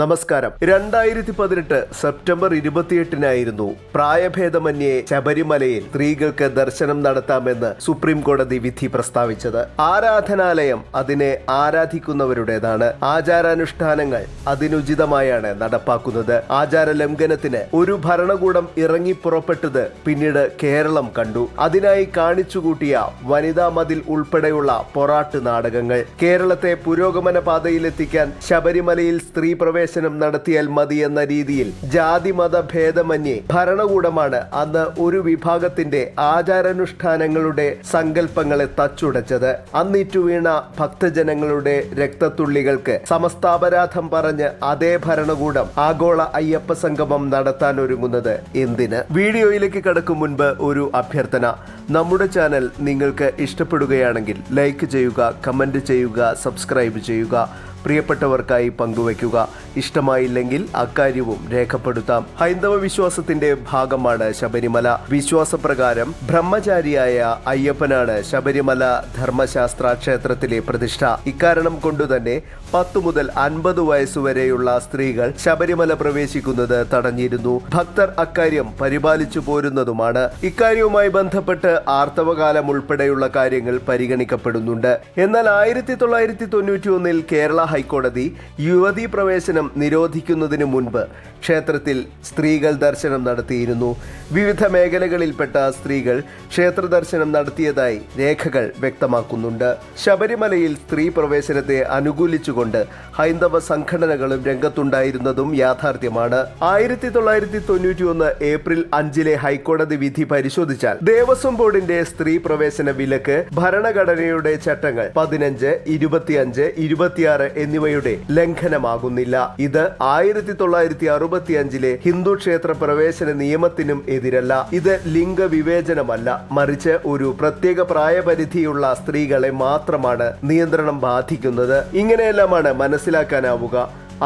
നമസ്കാരം. രണ്ടായിരത്തി പതിനെട്ട് സെപ്റ്റംബർ ഇരുപത്തിയെട്ടിനായിരുന്നു പ്രായഭേദമന്യേ ശബരിമലയിൽ സ്ത്രീകൾക്ക് ദർശനം നടത്താമെന്ന് സുപ്രീം കോടതി വിധി പ്രസ്താവിച്ചത്. ആരാധനാലയം അതിനെ ആരാധിക്കുന്നവരുടേതാണ്. ആചാരാനുഷ്ഠാനങ്ങൾ അതിനുചിതമായാണ് നടപ്പാക്കുന്നത്. ആചാര ലംഘനത്തിന് ഒരു ഭരണകൂടം ഇറങ്ങി പുറപ്പെട്ടത് പിന്നീട് കേരളം കണ്ടു. അതിനായി കാണിച്ചുകൂട്ടിയ വനിതാ മതിൽ ഉൾപ്പെടെയുള്ള പൊറാട്ട് നാടകങ്ങൾ. കേരളത്തെ പുരോഗമന പാതയിലെത്തിക്കാൻ ശബരിമലയിൽ സ്ത്രീ പ്രവേശനം നടത്തിയാൽ മതിയെന്ന രീതിയിൽ ജാതി മത ഭേദമന്യേ ഭരണകൂടമാണ് അന്ന് ഒരു വിഭാഗത്തിന്റെ ആചാരാനുഷ്ഠാനങ്ങളുടെ സങ്കല്പങ്ങളെ തച്ചുടച്ചത്. അന്നിറ്റു വീണ ഭക്തജനങ്ങളുടെ രക്തത്തുള്ളികൾക്ക് സമസ്താപരാധം പറഞ്ഞ് അതേ ഭരണകൂടം ആഗോള അയ്യപ്പ സംഗമം നടത്താൻ ഒരുങ്ങുന്നത് എന്തിന്? വീഡിയോയിലേക്ക് കടക്കും മുൻപ് ഒരു അഭ്യർത്ഥന. നമ്മുടെ ചാനൽ നിങ്ങൾക്ക് ഇഷ്ടപ്പെടുകയാണെങ്കിൽ ലൈക്ക് ചെയ്യുക കമന്റ് ചെയ്യുക സബ്സ്ക്രൈബ് ചെയ്യുക. പ്രിയപ്പെട്ടവർക്കായി പങ്കുവയ്ക്കുക. ഇഷ്ടമായില്ലെങ്കിൽ അക്കാര്യവും രേഖപ്പെടുത്താം. ഹൈന്ദവ വിശ്വാസത്തിന്റെ ഭാഗമാണ് ശബരിമല. വിശ്വാസപ്രകാരം ബ്രഹ്മചാരിയായ അയ്യപ്പനാണ് ശബരിമല ധർമ്മശാസ്ത്ര ക്ഷേത്രത്തിലെ പ്രതിഷ്ഠ. ഇക്കാരണം കൊണ്ടുതന്നെ പത്ത് മുതൽ അൻപത് വയസ്സുവരെയുള്ള സ്ത്രീകൾ ശബരിമല പ്രവേശിക്കുന്നത് തടഞ്ഞിരുന്നു. ഭക്തർ അക്കാര്യം പരിപാലിച്ചു പോരുന്നതുമാണ്. ഇക്കാര്യവുമായി ബന്ധപ്പെട്ട് ആർത്തവകാലം ഉൾപ്പെടെയുള്ള കാര്യങ്ങൾ പരിഗണിക്കപ്പെടുന്നുണ്ട്. എന്നാൽ ആയിരത്തി തൊള്ളായിരത്തി തൊണ്ണൂറ്റി ഒന്നിൽ കേരള ഹൈക്കോടതി യുവതീ പ്രവേശനം നിരോധിക്കുന്നതിന് മുൻപ് ക്ഷേത്രത്തിൽ സ്ത്രീകൾ ദർശനം നടത്തിയിരുന്നു. വിവിധ മേഖലകളിൽപ്പെട്ട സ്ത്രീകൾ ക്ഷേത്ര ദർശനം നടത്തിയതായി രേഖകൾ വ്യക്തമാക്കുന്നുണ്ട്. ശബരിമലയിൽ സ്ത്രീ പ്രവേശനത്തെ അനുകൂലിച്ചുകൊണ്ട് ഹൈന്ദവ സംഘടനകളും രംഗത്തുണ്ടായിരുന്നതും യാഥാർത്ഥ്യമാണ്. ആയിരത്തി തൊള്ളായിരത്തി തൊണ്ണൂറ്റി ഒന്ന് ഏപ്രിൽ അഞ്ചിലെ ഹൈക്കോടതി വിധി പരിശോധിച്ചാൽ ദേവസ്വം ബോർഡിന്റെ സ്ത്രീ പ്രവേശന വിലക്ക് ഭരണഘടനയുടെ ചട്ടങ്ങൾ പതിനഞ്ച് ഇരുപത്തിയഞ്ച് ഇരുപത്തിയാറ് എന്നിവയുടെ ലംഘനമാകുന്നില്ല. ഇത് ആയിരത്തി തൊള്ളായിരത്തി അറുപത്തി അഞ്ചിലെ ഹിന്ദു ക്ഷേത്ര പ്രവേശന നിയമത്തിനും എതിരല്ല. ഇത് ലിംഗവിവേചനമല്ല. മറിച്ച് ഒരു പ്രത്യേക പ്രായപരിധിയുള്ള സ്ത്രീകളെ മാത്രമാണ് നിയന്ത്രണം ബാധിക്കുന്നത്. ഇങ്ങനെയെല്ലാമാണ് മനസ്സിലാക്കാനാവുക.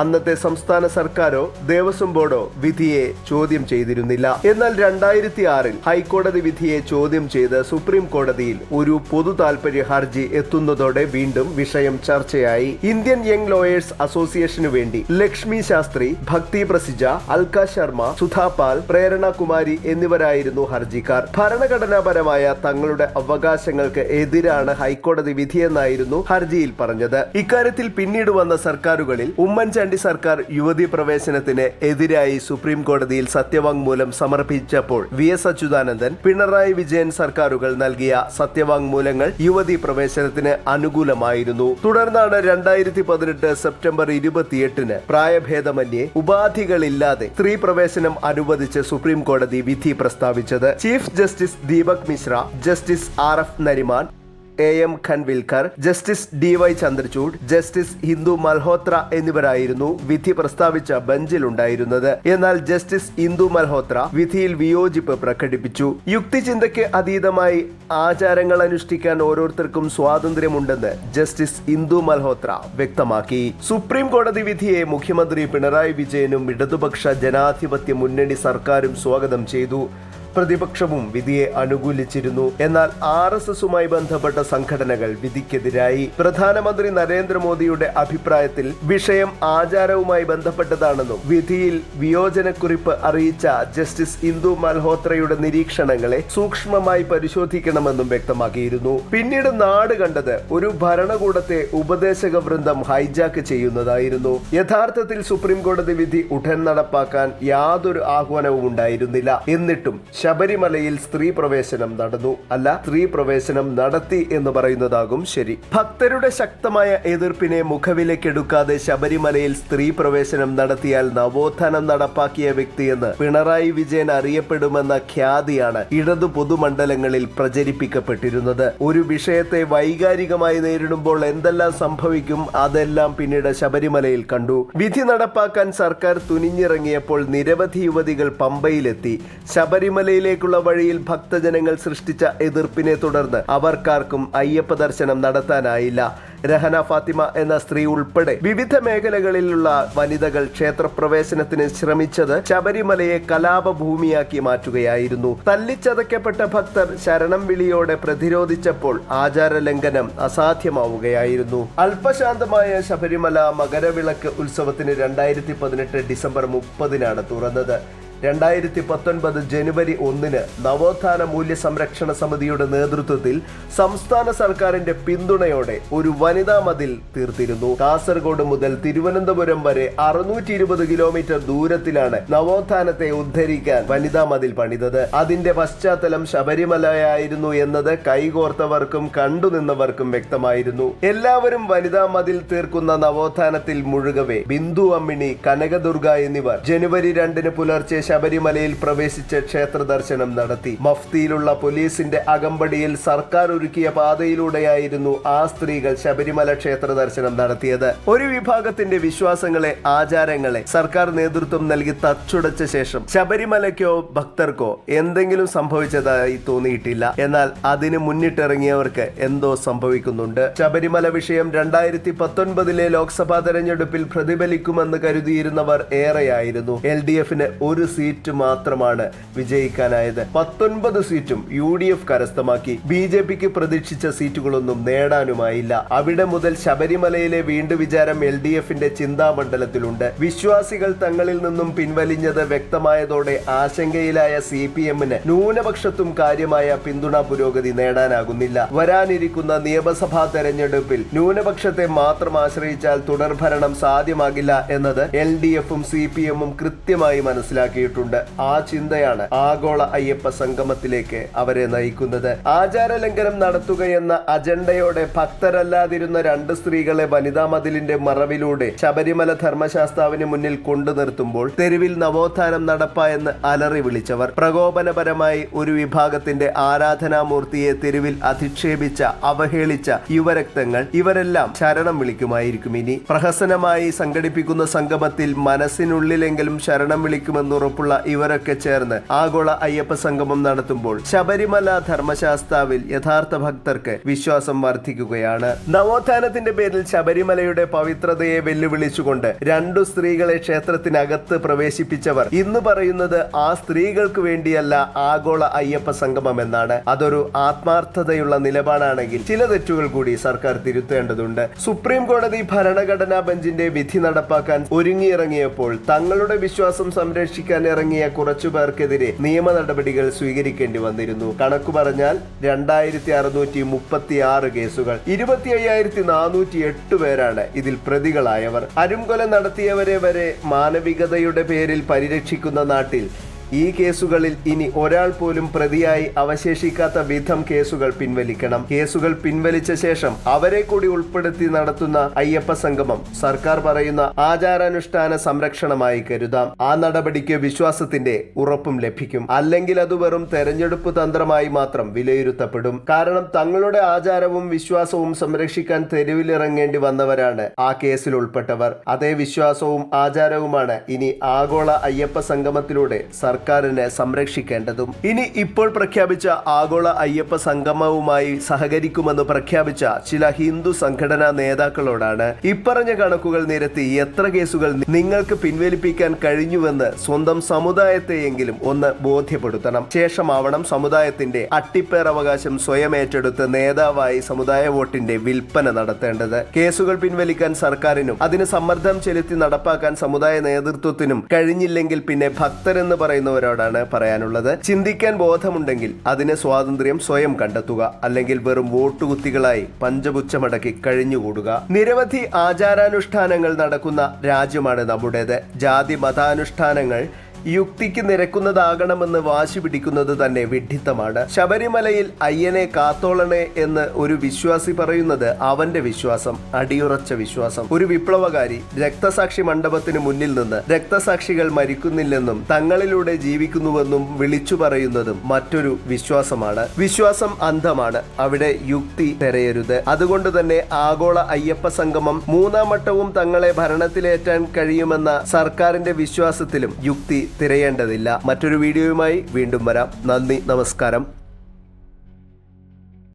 അന്നത്തെ സംസ്ഥാന സർക്കാരോ ദേവസ്വം ബോർഡോ വിധിയെ ചോദ്യം ചെയ്തിരുന്നില്ല. എന്നാൽ രണ്ടായിരത്തി ആറിൽ ഹൈക്കോടതി വിധിയെ ചോദ്യം ചെയ്ത് സുപ്രീം കോടതിയിൽ ഒരു പൊതു താൽപര്യ ഹർജി എത്തുന്നതോടെ വീണ്ടും വിഷയം ചർച്ചയായി. ഇന്ത്യൻ യങ് ലോയേഴ്സ് അസോസിയേഷനു വേണ്ടി ലക്ഷ്മി ശാസ്ത്രി ഭക്തി പ്രസിജ അൽക ശർമ്മ സുധാപാൽ പ്രേരണ കുമാരി എന്നിവരായിരുന്നു ഹർജിക്കാർ. ഭരണഘടനാപരമായ തങ്ങളുടെ അവകാശങ്ങൾക്ക് എതിരാണ് ഹൈക്കോടതി വിധിയെന്നായിരുന്നു ഹർജിയിൽ പറഞ്ഞത്. ഇക്കാര്യത്തിൽ പിന്നീട് വന്ന സർക്കാരുകളിൽ ഉമ്മൻചാണ്ടി സർക്കാർ യുവതി പ്രവേശനത്തിന് എതിരായി സുപ്രീം കോടതിയിൽ സത്യവാങ്മൂലം സമർപ്പിച്ചപ്പോൾ വി എസ് അച്യുതാനന്ദൻ പിണറായി വിജയൻ സർക്കാരുകൾ നൽകിയ സത്യവാങ്മൂലങ്ങൾ യുവതി പ്രവേശനത്തിന് അനുകൂലമായിരുന്നു. തുടർന്നാണ് രണ്ടായിരത്തി പതിനെട്ട് സെപ്റ്റംബർ ഇരുപത്തിയെട്ടിന് പ്രായഭേദമന്യേ ഉപാധികളില്ലാതെ സ്ത്രീ പ്രവേശനം അനുവദിച്ച് സുപ്രീം കോടതി വിധി പ്രസ്താവിച്ചത്. Chief justice Deepak Misra justice R F Nariman A M Khanwilkar justice D Y Chandrachud justice Indu Malhotra എന്നിവരായിരുന്നു വിധി പ്രസ്താവിച്ച ബെഞ്ചിലുണ്ടായിരുന്നത്. എന്നാൽ ജസ്റ്റിസ് ഇന്ദു മൽഹോത്ര വിധിയിൽ വിയോജിപ്പ് പ്രകടിപ്പിച്ചു. യുക്തിചിന്തയ്ക്ക് അതീതമായി ആചാരങ്ങൾ അനുഷ്ഠിക്കാൻ ഓരോരുത്തർക്കും സ്വാതന്ത്ര്യമുണ്ടെന്ന് ജസ്റ്റിസ് ഇന്ദു മൽഹോത്ര വ്യക്തമാക്കി. സുപ്രീം കോടതി വിധിയെ മുഖ്യമന്ത്രി പിണറായി വിജയനും ഇടതുപക്ഷ ജനാധിപത്യ മുന്നണി സർക്കാരും സ്വാഗതം ചെയ്തു. പ്രതിപക്ഷവും വിധിയെ അനുകൂലിച്ചിരുന്നു. എന്നാൽ ആർ എസ് എസുമായി ബന്ധപ്പെട്ട സംഘടനകൾ വിധിക്കെതിരായി. പ്രധാനമന്ത്രി നരേന്ദ്രമോദിയുടെ അഭിപ്രായത്തിൽ വിഷയം ആചാരവുമായി ബന്ധപ്പെട്ടതാണെന്നും വിധിയിൽ വിയോജനക്കുറിപ്പ് അറിയിച്ച ജസ്റ്റിസ് ഇന്ദു മൽഹോത്രയുടെ നിരീക്ഷണങ്ങളെ സൂക്ഷ്മമായി പരിശോധിക്കണമെന്നും വ്യക്തമാക്കിയിരുന്നു. പിന്നീട് നാട് കണ്ടത് ഒരു ഭരണകൂടത്തെ ഉപദേശക വൃന്ദം ഹൈജാക്ക് ചെയ്യുന്നതായിരുന്നു. യഥാർത്ഥത്തിൽ സുപ്രീം കോടതി വിധി ഉടൻ നടപ്പാക്കാൻ യാതൊരു ആഹ്വാനവും ഉണ്ടായിരുന്നില്ല എന്നിട്ടും ശബരിമലയിൽ സ്ത്രീ പ്രവേശനം നടന്നു. അല്ല സ്ത്രീ പ്രവേശനം നടത്തി എന്ന് പറയുന്നതാകും ശരി. ഭക്തരുടെ ശക്തമായ എതിർപ്പിനെ മുഖവിലേക്കെടുക്കാതെ ശബരിമലയിൽ സ്ത്രീ പ്രവേശനം നടത്തിയാൽ നവോത്ഥാനം നടപ്പാക്കിയ വ്യക്തിയെന്ന് പിണറായി വിജയൻ അറിയപ്പെടുമെന്ന ഖ്യാതിയാണ് ഇടതു പൊതുമണ്ഡലങ്ങളിൽ പ്രചരിപ്പിക്കപ്പെട്ടിരുന്നത്. ഒരു വിഷയത്തെ വൈകാരികമായി നേരിടുമ്പോൾ എന്തെല്ലാം സംഭവിക്കും അതെല്ലാം പിന്നീട് ശബരിമലയിൽ കണ്ടു. വിധി നടപ്പാക്കാൻ സർക്കാർ തുനിഞ്ഞിറങ്ങിയപ്പോൾ നിരവധി യുവതികൾ പമ്പയിലെത്തി. ശബരിമല ശബരിമലയിലേക്കുള്ള വഴിയിൽ ഭക്തജനങ്ങൾ സൃഷ്ടിച്ച എതിർപ്പിനെ തുടർന്ന് അവർക്കാർക്കും അയ്യപ്പ ദർശനം നടത്താനായില്ല. രഹന ഫാത്തിമ എന്ന സ്ത്രീ ഉൾപ്പെടെ വിവിധ മേഖലകളിലുള്ള വനിതകൾ ക്ഷേത്രപ്രവേശനത്തിന് ശ്രമിച്ചത് ശബരിമലയെ കലാപഭൂമിയാക്കി മാറ്റുകയായിരുന്നു. തല്ലിച്ചതയ്ക്കപ്പെട്ട ഭക്തർ ശരണം വിളിയോടെ പ്രതിരോധിച്ചപ്പോൾ ആചാര ലംഘനം അസാധ്യമാവുകയായിരുന്നു. അല്പശാന്തമായ ശബരിമല മകരവിളക്ക് ഉത്സവത്തിന് രണ്ടായിരത്തി പതിനെട്ട് ഡിസംബർ മുപ്പതിനാണ് തുറന്നത്. രണ്ടായിരത്തി പത്തൊൻപത് ജനുവരി ഒന്നിന് നവോത്ഥാന മൂല്യ സംരക്ഷണ സമിതിയുടെ നേതൃത്വത്തിൽ സംസ്ഥാന സർക്കാരിന്റെ പിന്തുണയോടെ ഒരു വനിതാ മതിൽ തീർത്തിരുന്നു. കാസർഗോഡ് മുതൽ തിരുവനന്തപുരം വരെ അറുന്നൂറ്റി ഇരുപത് കിലോമീറ്റർ ദൂരത്തിലാണ് നവോത്ഥാനത്തെ ഉദ്ധരിക്കാൻ വനിതാ മതിൽ പണിതത്. അതിന്റെ പശ്ചാത്തലം ശബരിമലയായിരുന്നു എന്നത് കൈകോർത്തവർക്കും കണ്ടുനിന്നവർക്കും വ്യക്തമായിരുന്നു. എല്ലാവരും വനിതാ മതിൽ തീർക്കുന്ന നവോത്ഥാനത്തിൽ മുഴുകവെ ബിന്ദു അമ്മിണി കനകദുർഗ എന്നിവർ ജനുവരി രണ്ടിന് പുലർച്ചെ ശബരിമലയിൽ പ്രവേശിച്ച് ക്ഷേത്ര ദർശനം നടത്തി. മഫ്തിയിലുള്ള പോലീസിന്റെ അകമ്പടിയിൽ സർക്കാർ ഒരുക്കിയ പാതയിലൂടെയായിരുന്നു ആ സ്ത്രീകൾ ശബരിമല ക്ഷേത്ര ദർശനം നടത്തിയത്. ഒരു വിഭാഗത്തിന്റെ വിശ്വാസങ്ങളെ ആചാരങ്ങളെ സർക്കാർ നേതൃത്വം നൽകി തച്ചുടച്ച ശേഷം ശബരിമലയ്ക്കോ ഭക്തർക്കോ എന്തെങ്കിലും സംഭവിച്ചതായി തോന്നിയിട്ടില്ല. എന്നാൽ അതിന് മുന്നിട്ടിറങ്ങിയവർക്ക് എന്തോ സംഭവിക്കുന്നുണ്ട്. ശബരിമല വിഷയം രണ്ടായിരത്തി പത്തൊൻപതിലെ ലോക്സഭാ തെരഞ്ഞെടുപ്പിൽ പ്രതിഫലിക്കുമെന്ന് കരുതിയിരുന്നവർ ഏറെയായിരുന്നു. എൽ ഡി എഫിന് ഒരു സീറ്റ് മാത്രമാണ് വിജയിക്കാനായത്. പത്തൊൻപത് സീറ്റും യു ഡി എഫ് കരസ്ഥമാക്കി. ബി ജെ പിക്ക് പ്രതീക്ഷിച്ച സീറ്റുകളൊന്നും നേടാനുമായില്ല. അവിടെ മുതൽ ശബരിമലയിലെ വീണ്ടു വിചാരം എൽ ഡി എഫിന്റെ ചിന്താമണ്ഡലത്തിലുണ്ട്. വിശ്വാസികൾ തങ്ങളിൽ നിന്നും പിൻവലിഞ്ഞത് വ്യക്തമായതോടെ ആശങ്കയിലായ സി പി എമ്മിന് ന്യൂനപക്ഷത്തും കാര്യമായ പിന്തുണ പുരോഗതി നേടാനാകുന്നില്ല. വരാനിരിക്കുന്ന നിയമസഭാ തെരഞ്ഞെടുപ്പിൽ ന്യൂനപക്ഷത്തെ മാത്രം ആശ്രയിച്ചാൽ തുടർഭരണം സാധ്യമാകില്ല എന്നത് എൽ ഡി എഫും സി പി എമ്മും കൃത്യമായി മനസ്സിലാക്കിയിട്ടുണ്ട് ആ ചിന്തയാണ് ആഗോള അയ്യപ്പ സംഗമത്തിലേക്ക് അവരെ നയിക്കുന്നത്. ആചാര ലംഘനം നടത്തുകയെന്ന അജണ്ടയോടെ ഭക്തരല്ലാതിരുന്ന രണ്ട് സ്ത്രീകളെ വനിതാ മതിലിന്റെ മറവിലൂടെ ശബരിമല ധർമ്മശാസ്താവിന് മുന്നിൽ കൊണ്ടു നിർത്തുമ്പോൾ തെരുവിൽ നവോത്ഥാനം നടപ്പ എന്ന് അലറി വിളിച്ചവർ. പ്രകോപനപരമായി ഒരു വിഭാഗത്തിന്റെ ആരാധനാമൂർത്തിയെ തെരുവിൽ അധിക്ഷേപിച്ച അവഹേളിച്ച യുവരക്തങ്ങൾ ഇവരെല്ലാം ശരണം വിളിക്കുമായിരിക്കും ഇനി. പ്രഹസനമായി സംഘടിപ്പിക്കുന്ന സംഗമത്തിൽ മനസ്സിനുള്ളിലെങ്കിലും ശരണം വിളിക്കുമെന്നുറപ്പുള്ള ഇവരൊക്കെ ചേർന്ന് ആഗോള അയ്യപ്പ സംഗമം നടത്തുമ്പോൾ ശബരിമല ധർമ്മശാസ്താവിൽ യഥാർത്ഥ ഭക്തർക്ക് വിശ്വാസം വർദ്ധിക്കുകയാണ്. നവോത്ഥാനത്തിന്റെ പേരിൽ ശബരിമലയുടെ പവിത്രതയെ വെല്ലുവിളിച്ചുകൊണ്ട് രണ്ടു സ്ത്രീകളെ ക്ഷേത്രത്തിനകത്ത് പ്രവേശിപ്പിച്ചവർ ഇന്ന് പറയുന്നത് ആ സ്ത്രീകൾക്ക് വേണ്ടിയല്ല ആഗോള അയ്യപ്പ സംഗമം എന്നാണ്. അതൊരു ആത്മാർത്ഥതയുള്ള നിലപാടാണെങ്കിൽ ചില തെറ്റുകൾ കൂടി സർക്കാർ തിരുത്തേണ്ടതുണ്ട്. സുപ്രീം കോടതി ഭരണഘടനാ ബെഞ്ചിന്റെ വിധി നടപ്പാക്കാൻ ഒരുങ്ങിയിറങ്ങിയപ്പോൾ തങ്ങളുടെ വിശ്വാസം സംരക്ഷിക്കാൻ ഇറങ്ങിയ കുറച്ചു പേർക്കെതിരെ നിയമ നടപടികൾ സ്വീകരിക്കേണ്ടി വന്നിരുന്നു. കണക്കു പറഞ്ഞാൽ രണ്ടായിരത്തി അറുന്നൂറ്റി മുപ്പത്തി ആറ് കേസുകൾ. ഇരുപത്തി അയ്യായിരത്തി നാനൂറ്റി എട്ട് പേരാണ് ഇതിൽ പ്രതികളായവർ. അരുംകൊല നടത്തിയവരെ വരെ മാനവികതയുടെ പേരിൽ പരിരക്ഷിക്കുന്ന നാട്ടിൽ ഈ കേസുകളിൽ ഇനി ഒരാൾ പോലും പ്രതിയായി അവശേഷിക്കാത്ത വിധം കേസുകൾ പിൻവലിക്കണം. കേസുകൾ പിൻവലിച്ച ശേഷം അവരെ കൂടി ഉൾപ്പെടുത്തി നടത്തുന്ന അയ്യപ്പ സംഗമം സർക്കാർ പറയുന്ന ആചാരാനുഷ്ഠാന സംരക്ഷണമായി കരുതാം. ആ നടപടിക്ക് വിശ്വാസത്തിന്റെ ഉറപ്പും ലഭിക്കും. അല്ലെങ്കിൽ അത് വെറും തെരഞ്ഞെടുപ്പ് തന്ത്രമായി മാത്രം വിലയിരുത്തപ്പെടും. കാരണം തങ്ങളുടെ ആചാരവും വിശ്വാസവും സംരക്ഷിക്കാൻ തെരുവിലിറങ്ങേണ്ടി വന്നവരാണ് ആ കേസിൽ ഉൾപ്പെട്ടവർ. അതേ വിശ്വാസവും ആചാരവുമാണ് ഇനി ആഗോള അയ്യപ്പ സംഗമത്തിലൂടെ സർക്കാരിന് സംരക്ഷിക്കേണ്ടതും ഇനി ഇപ്പോൾ പ്രഖ്യാപിച്ച ആഗോള അയ്യപ്പ സംഗമവുമായി സഹകരിക്കുമെന്ന് പ്രഖ്യാപിച്ച ചില ഹിന്ദു സംഘടനാ നേതാക്കളോടാണ് ഇപ്പറഞ്ഞ കണക്കുകൾ നിരത്തി എത്ര കേസുകൾ നിങ്ങൾക്ക് പിൻവലിപ്പിക്കാൻ കഴിഞ്ഞുവെന്ന് സ്വന്തം സമുദായത്തെയെങ്കിലും ഒന്ന് ബോധ്യപ്പെടുത്തണം. ശേഷമാവണം സമുദായത്തിന്റെ അട്ടിപ്പേർ അവകാശം സ്വയം ഏറ്റെടുത്ത് നേതാവായി സമുദായ വോട്ടിന്റെ വിൽപ്പന നടത്തേണ്ടത്. കേസുകൾ പിൻവലിക്കാൻ സർക്കാരിനും അതിന് സമ്മർദ്ദം ചെലുത്തി നടപ്പാക്കാൻ സമുദായ നേതൃത്വത്തിനും കഴിഞ്ഞില്ലെങ്കിൽ പിന്നെ ഭക്തരെന്ന് പറയുന്നവരോടാണ് പറയാനുള്ളത്. ചിന്തിക്കാൻ ബോധമുണ്ടെങ്കിൽ അതിന് സ്വാതന്ത്ര്യം സ്വയം കണ്ടെത്തുക അല്ലെങ്കിൽ വെറും വോട്ടുകുത്തികളായി പഞ്ചപുച്ഛമടക്കി കഴിഞ്ഞുകൂടുക. നിരവധി ആചാരാനുഷ്ഠാനങ്ങൾ നടക്കുന്ന രാജ്യമാണ് നമ്മുടേത്. ജാതി മതാനുഷ്ഠാനങ്ങൾ യുക്തിക്ക് നിരക്കുന്നതാകണമെന്ന് വാശി പിടിക്കുന്നത് തന്നെ വിഡ്ഢിത്തമാണ്. ശബരിമലയിൽ അയ്യനെ കാത്തോളണേ എന്ന് ഒരു വിശ്വാസി പറയുന്നത് അവന്റെ വിശ്വാസം അടിയുറച്ച വിശ്വാസം. ഒരു വിപ്ലവകാരി രക്തസാക്ഷി മണ്ഡപത്തിന് മുന്നിൽ നിന്ന് രക്തസാക്ഷികൾ മരിക്കുന്നില്ലെന്നും തങ്ങളിലൂടെ ജീവിക്കുന്നുവെന്നും വിളിച്ചു പറയുന്നതും മറ്റൊരു വിശ്വാസമാണ്. വിശ്വാസം അന്ധമാണ്. അവിടെ യുക്തി തെരയരുത്. അതുകൊണ്ട് തന്നെ ആഗോള അയ്യപ്പ സംഗമം മൂന്നാം വട്ടവും തങ്ങളെ ഭരണത്തിലേറ്റാൻ കഴിയുമെന്ന സർക്കാരിന്റെ വിശ്വാസത്തിലും യുക്തി തിരയേണ്ടതില്ല. മറ്റൊരു വീഡിയോയുമായി വീണ്ടും വരാം. നന്ദി നമസ്കാരം.